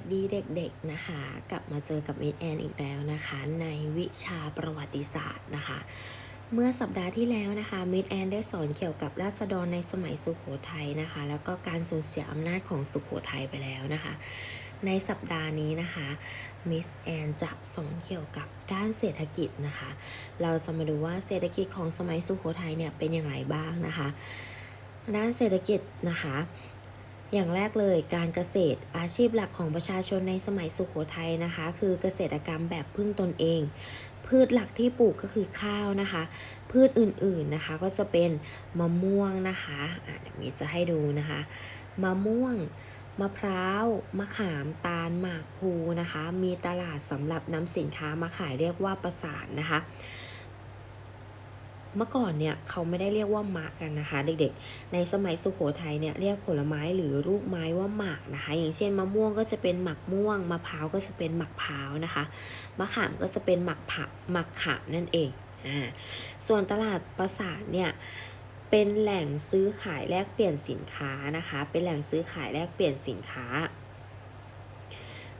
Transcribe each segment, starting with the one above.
สดีเด็กๆนะคะ กลับมาเจอกับมิดแอนอีกแล้วนะคะ ในวิชาประวัติศาสตร์นะคะ เมื่อสัปดาห์ที่แล้วนะคะมิดแอนได้สอนเกี่ยวกับราษฎรในสมัยสุโขทัยนะคะ แล้วก็การสูญเสียอำนาจของสุโขทัยไปแล้วนะคะ ในสัปดาห์นี้นะคะมิสแอนจะสอนเกี่ยวกับด้านเศรษฐกิจนะคะ เราจะมาดูว่าเศรษฐกิจของสมัยสุโขทัยเนี่ยเป็นอย่างไรบ้างนะคะ ด้านเศรษฐกิจนะคะ อย่างแรกเลยการเกษตรอาชีพหลักของประชาชนในสมัยสุขโขทัยนะคะ คือเกษตรกรรมแบบพึ่งตนเอง พืชหลักที่ปลูกก็คือข้าวนะคะ พืชอื่นๆนะคะก็จะเป็นมะม่วงนะคะอะเดี๋ยวมีจะให้ดูนะคะมะม่วงมะพร้าว มะขาม ตาล หมากพลูนะคะ มีตลาดสำหรับนำสินค้ามาขายเรียกว่าประสานนะคะ เมื่อก่อนเนี่ยเขาไม่ได้เรียกว่ามากกันนะคะ เด็กๆ ในสมัยสุโขทัยเนี่ยเรียกผลไม้หรือลูกไม้ว่าหมากนะคะ อย่างเช่นมะม่วงก็จะเป็นหมักม่วงมะพร้าวก็จะเป็นหมักพร้าวนะคะมะขามก็จะเป็นหมักผักหมักขามนั่นเองอ่าส่วนตลาดประสาทเนี่ยเป็นแหล่งซื้อขายแลกเปลี่ยนสินค้านะคะ เป็นแหล่งซื้อขายแลกเปลี่ยนสินค้า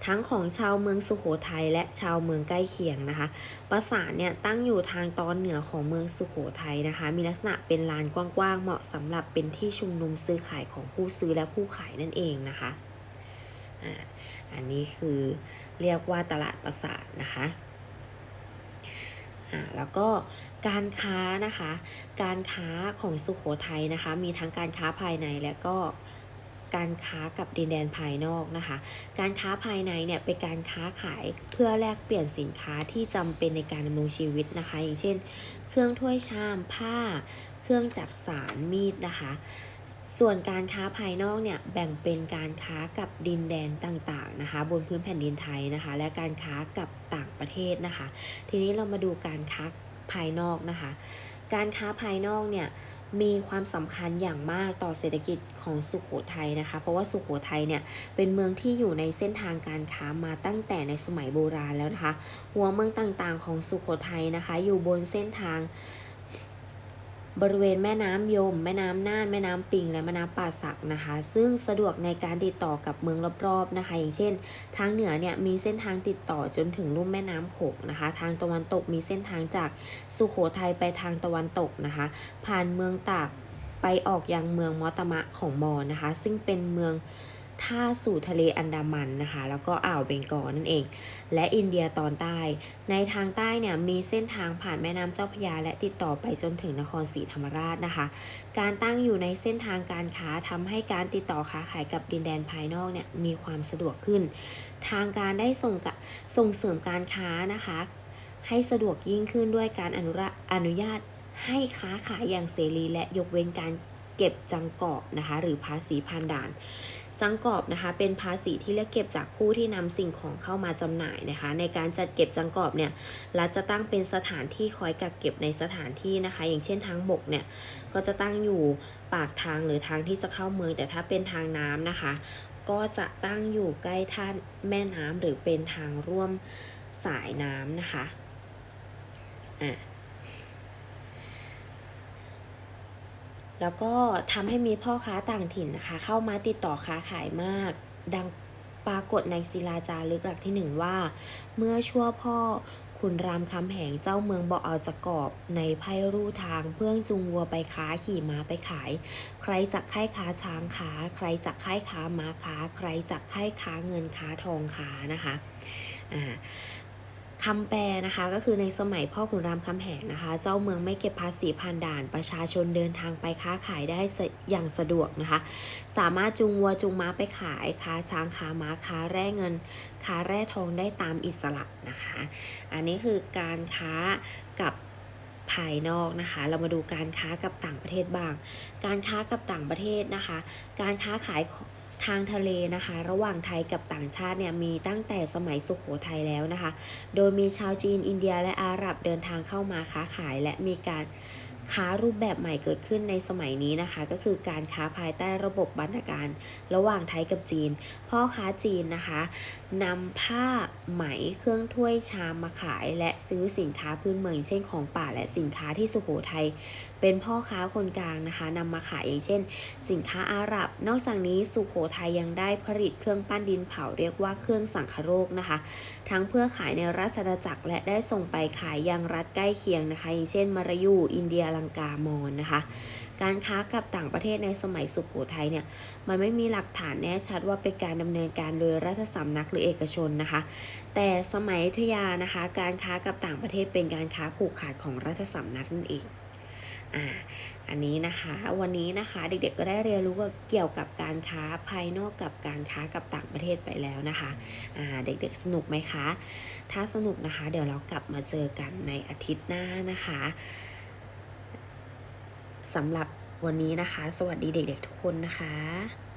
ทั้งของชาวเมืองสุโขทัยและชาวเมืองใกล้เคียงนะคะ ปราสาทเนี่ยตั้งอยู่ทางตอนเหนือของเมืองสุโขทัยนะคะ มีลักษณะเป็นลานกว้างๆ เหมาะสำหรับเป็นที่ชุมนุมซื้อขายของผู้ซื้อและผู้ขายนั่นเองนะคะอ่าอันนี้คือเรียกว่าตลาดปราสาทนะคะอ่าแล้วก็การค้านะคะ การค้าของสุโขทัยนะคะ มีทั้งการค้าภายในและก็ การค้ากับดินแดนภายนอกนะคะ การค้าภายในเนี่ยเป็นการค้าขายเพื่อแลกเปลี่ยนสินค้าที่จำเป็นในการดำรงชีวิตนะคะ อย่างเช่น เครื่องถ้วยชามผ้า เครื่องจักสานมีดนะคะส่วนการค้าภายนอกเนี่ยแบ่งเป็นการค้ากับดินแดนต่างๆนะคะ บนพื้นแผ่นดินไทยนะคะ และการค้ากับต่างประเทศนะคะ ทีนี้เรามาดูการค้าภายนอกนะคะ การค้าภายนอกเนี่ย มีความสำคัญอย่างมากต่อเศรษฐกิจของสุโขทัยนะคะ เพราะว่าสุโขทัยเนี่ยเป็นเมืองที่อยู่ในเส้นทางการค้ามาตั้งแต่ในสมัยโบราณแล้วนะคะ หัวเมืองต่างๆของสุโขทัยนะคะ อยู่บนเส้นทาง บริเวณแม่น้ำยม แม่น้ำน่าน แม่น้ำปิง และแม่น้ำป่าสักนะคะ ซึ่งสะดวกในการติดต่อกับเมืองรอบๆนะคะ อย่างเช่น ทางเหนือเนี่ยมีเส้นทางติดต่อจนถึงลุ่มแม่น้ำโขงนะคะ ทางตะวันตกมีเส้นทางจากสุโขทัยไปทางตะวันตกนะคะ ผ่านเมืองตากไปออกยังเมืองมอตมะของมอนะคะ ซึ่งเป็นเมือง ท่าสู่ทะเลอันดามันนะคะ แล้วก็อ่าวเบงกอลนั่นเอง และอินเดียตอนใต้ ในทางใต้เนี่ยมีเส้นทางผ่านแม่น้ำเจ้าพระยา และติดต่อไปจนถึงนครศรีธรรมราชนะคะ การตั้งอยู่ในเส้นทางการค้าทำให้การติดต่อค้าขายกับดินแดนภายนอกเนี่ยมีความสะดวกขึ้น ทางการได้ส่งกส่งเสริมการค้านะคะ ให้สะดวกยิ่งขึ้นด้วยการอนุรอนุญาตให้ค้าขายอย่างเสรีและยกเว้นการเก็บจังกอบนะคะ หรือภาษีผ่านด่าน สังกอบนะคะเป็นภาษีที่เรียกเก็บจากผู้ที่นำสิ่งของเข้ามาจำหน่ายนะคะ ในการจัดเก็บจังกอบเนี่ยรัฐจะตั้งเป็นสถานที่คอยกักเก็บในสถานที่นะคะ อย่างเช่นทางบกเนี่ยก็จะตั้งอยู่ปากทางหรือทางที่จะเข้าเมือง แต่ถ้าเป็นทางน้ำนะคะ ก็จะตั้งอยู่ใกล้ท่านแม่น้ำหรือเป็นทางร่วมสายน้ำนะคะ แล้วก็ทำให้มีพ่อค้าต่างถิ่นนะคะ เข้ามาติดต่อค้าขายมาก ดังปรากฏในศิลาจารึกหลักที่หนึ่งว่า เมื่อชั่วพ่อคุณรามคำแหงเจ้าเมืองบอกเอาจะกอบในไพ่รูทางเพื่อจูงวัวไปค้าขี่ม้าไปขาย ใครจักไข่ค้าช้างค้า ใครจักไข่ค้าม้าค้า ใครจักไข่ค้าเงินค้าทองค้านะคะอ่า คำแปลนะคะก็คือในสมัยพ่อขุนรามคำแหงนะคะ เจ้าเมืองไม่เก็บภาษีผ่านด่านประชาชนเดินทางไปค้าขายได้อย่างสะดวกนะคะ สามารถจูงวัวจูงม้าไปขายค้าช้างค้าม้าค้าแร่เงิน ค้าแร่ทองได้ตามอิสระนะคะ อันนี้คือการค้ากับภายนอกนะคะ เรามาดูการค้ากับต่างประเทศบ้าง การค้ากับต่างประเทศนะคะ การค้าขาย ทางทะเลนะคะ ระหว่างไทยกับต่างชาติเนี่ยมีตั้งแต่สมัยสุขโขทัยแล้วนะคะ โดยมีชาวจีนอินเดียและอาหรับเดินทางเข้ามาค้าขายและมีการค้ารูปแบบใหม่เกิดขึ้นในสมัยนี้นะคะ ก็คือการค้าภายใต้ระบบบรรณาการ ระหว่างไทยกับจีน พ่อค้าจีนนะคะนำผ้า ไหมเครื่องถ้วยชามมาขาย และซื้อสินค้าพื้นเมืองเช่นของป่าและสินค้าที่สุโขทัยเป็นพ่อค้าคนกลางนะคะนำมาขายอย่างเช่น สินค้าอาหรับ นอกจากนี้สุโขทัยยังได้ผลิตเครื่องปั้นดินเผาเรียกว่าเครื่องสังคโรคนะคะ ทั้งเพื่อขายในราชอาณาจักรและได้ส่งไปขายยังรัฐใกล้เคียงนะคะ อย่างเช่นมารายูอินเดียลังกามอนนะคะ การค้ากับต่างประเทศในสมัยสุขโขทัยเนี่ยมันไม่มีหลักฐานแน่ชัดว่าเป็นการดำเนินการโดยรัฐสำนักหรือเอกชนนะคะ แต่สมัยอยุธยานะคะ การค้ากับต่างประเทศเป็นการค้าผูกขาดของรัฐสำนักนั่นเองอ่าอันนี้นะคะวันนี้นะคะเด็กๆก็ได้เรียนรู้เกี่ยวกับการค้าภายนอกกับการค้ากับต่างประเทศไปแล้วนะคะอ่าเด็กๆสนุกไหมคะ ถ้าสนุกนะคะ เดี๋ยวเรากลับมาเจอกันในอาทิตย์หน้านะคะ สำหรับวันนี้นะคะ สวัสดีเด็กๆทุกคนนะคะ